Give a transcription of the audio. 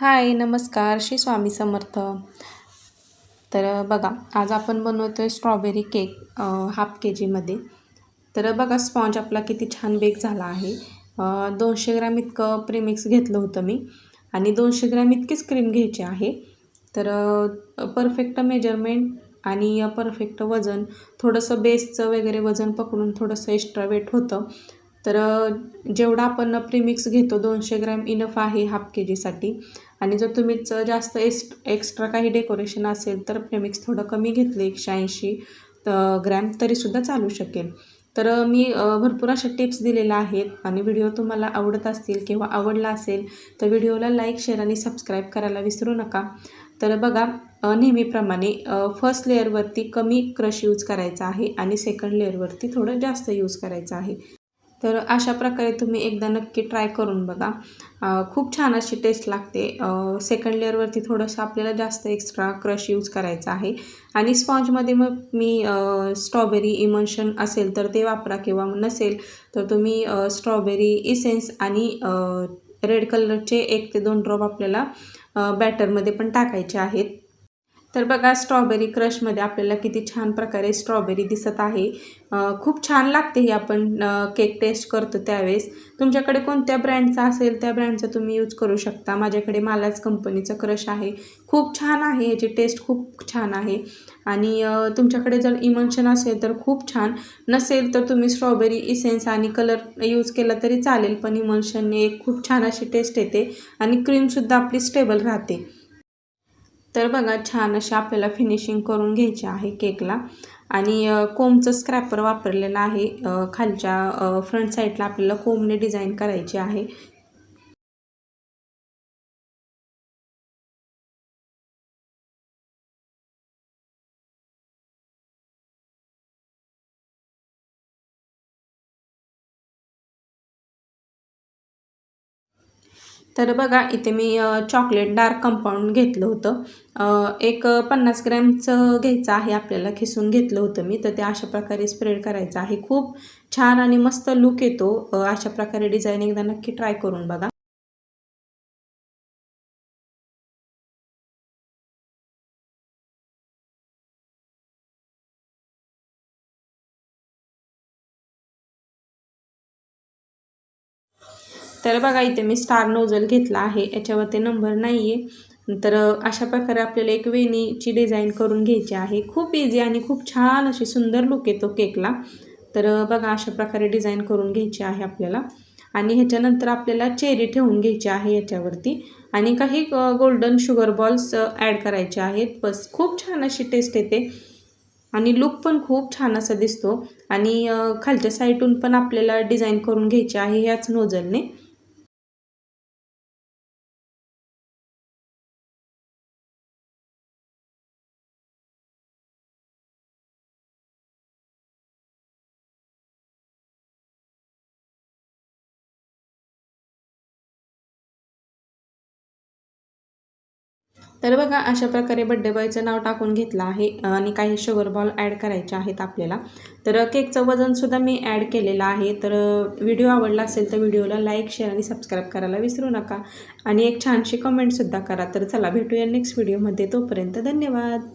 हाय नमस्कार. श्री स्वामी समर्थ. तर बघा आज आपण बनवतो आहे स्ट्रॉबेरी केक हाफ के जीमध्ये तर बघा स्पॉन्ज आपला किती छान बेक झाला आहे. दोनशे ग्रॅम इतकं प्रीमिक्स घेतलं होतं मी. आणि दोनशे ग्रॅम इतकीच क्रीम घ्यायची आहे. तर परफेक्ट मेजरमेंट आणि परफेक्ट वजन. थोडंसं बेसचं वगैरे वजन पकडून थोडंसं एक्स्ट्रा वेट होतं. तर जेवढा आपण प्रीमिक्स घेतो दोनशे ग्रॅम इनफ आहे हाफ के जीसाठी आणि जर तुम्हीच जास्त एस एक्स्ट्रा काही डेकोरेशन असेल तर प्रीमिक्स थोडं कमी घेतलं एकशे ऐंशी ग्रॅम तरीसुद्धा चालू शकेल. तर मी भरपूर अशा टिप्स दिलेल्या आहेत. आणि व्हिडिओ तुम्हाला आवडत असतील किंवा आवडला असेल तर व्हिडिओला लाईक शेअर आणि सबस्क्राईब करायला विसरू नका. तर बघा नेहमीप्रमाणे फर्स्ट लेअरवरती कमी क्रश यूज करायचा आहे आणि सेकंड लेअरवरती थोडं जास्त यूज करायचं आहे. तर अशा प्रकारे तुम्ही एकदा नक्की ट्राय करून बघा. खूप छान अशी टेस्ट लागते. सेकंड लेअरवरती थोडंसं आपल्याला जास्त एक्स्ट्रा क्रश यूज करायचा आहे. आणि स्पॉन्जमध्ये मग मी स्ट्रॉबेरी इमोशन असेल तर ते वापरा किंवा नसेल तर तुम्ही स्ट्रॉबेरी इसेन्स आणि रेड कलरचे एक ते दोन ड्रॉप आपल्याला बॅटरमध्ये पण टाकायचे आहेत. तर बघा स्ट्रॉबेरी क्रशमध्ये आपल्याला किती छान प्रकारे स्ट्रॉबेरी दिसत आहे. खूप छान लागते ही आपण केक टेस्ट करतो त्यावेळेस. तुमच्याकडे कोणत्या ब्रँडचा असेल त्या ब्रँडचा तुम्ही यूज करू शकता. माझ्याकडे मालाच कंपनीचं क्रश आहे. खूप छान आहे याची टेस्ट खूप छान आहे. आणि तुमच्याकडे जर इमोशन असेल तर खूप छान. नसेल तर तुम्ही स्ट्रॉबेरी इसेन्स आणि कलर यूज केला तरी चालेल पण इमोशनने एक खूप छान अशी टेस्ट येते. आणि क्रीमसुद्धा आपली स्टेबल राहते. तर बघा छान अशी आपल्याला फिनिशिंग करून घ्यायची आहे केकला आणि कोमचं स्क्रॅपर वापरलेलं आहे. खालच्या फ्रंट साईडला आपल्याला कोमने डिझाईन करायची आहे. तर बघा इथे मी चॉकलेट डार्क कंपाऊंड घेतलं होतं. एक पन्नास ग्रॅमचं घ्यायचं आहे आपल्याला खिसून घेतलं होतं मी. तर ते अशा प्रकारे स्प्रेड करायचं आहे. खूप छान आणि मस्त लुक येतो. अशा प्रकारे डिझाईन एकदा नक्की ट्राय करून बघा. तर बघा इथे मी स्टार नोजल घेतला आहे. याच्यावरती नंबर नाही आहे तर अशा प्रकारे आपल्याला एक वेणीची डिझाईन करून घ्यायची आहे. खूप इझी आणि खूप छान अशी सुंदर लुक येतो केकला तर बघा अशा प्रकारे डिझाईन करून घ्यायची आहे आपल्याला. आणि ह्याच्यानंतर आपल्याला चेरी ठेवून घ्यायची आहे याच्यावरती. आणि काही गोल्डन शुगर बॉल्स ॲड करायचे आहेत. बस खूप छान अशी टेस्ट येते. आणि लुक पण खूप छान असा दिसतो. आणि खालच्या साईडून पण आपल्याला डिझाईन करून घ्यायची आहे ह्याच नोजलने तर बघा अशा प्रकारे बड्डे बॉयचं नाव टाकून घेतलं आहे आणि काही शुगर बॉल ॲड करायचे आहेत आपल्याला. तर केकचं वजनसुद्धा मी ॲड केलेलं आहे. तर व्हिडिओ आवडला असेल तर व्हिडिओला लाईक शेअर आणि सबस्क्राईब करायला विसरू नका. आणि एक छानशी कमेंटसुद्धा करा. तर चला भेटूया नेक्स्ट व्हिडिओमध्ये तोपर्यंत धन्यवाद.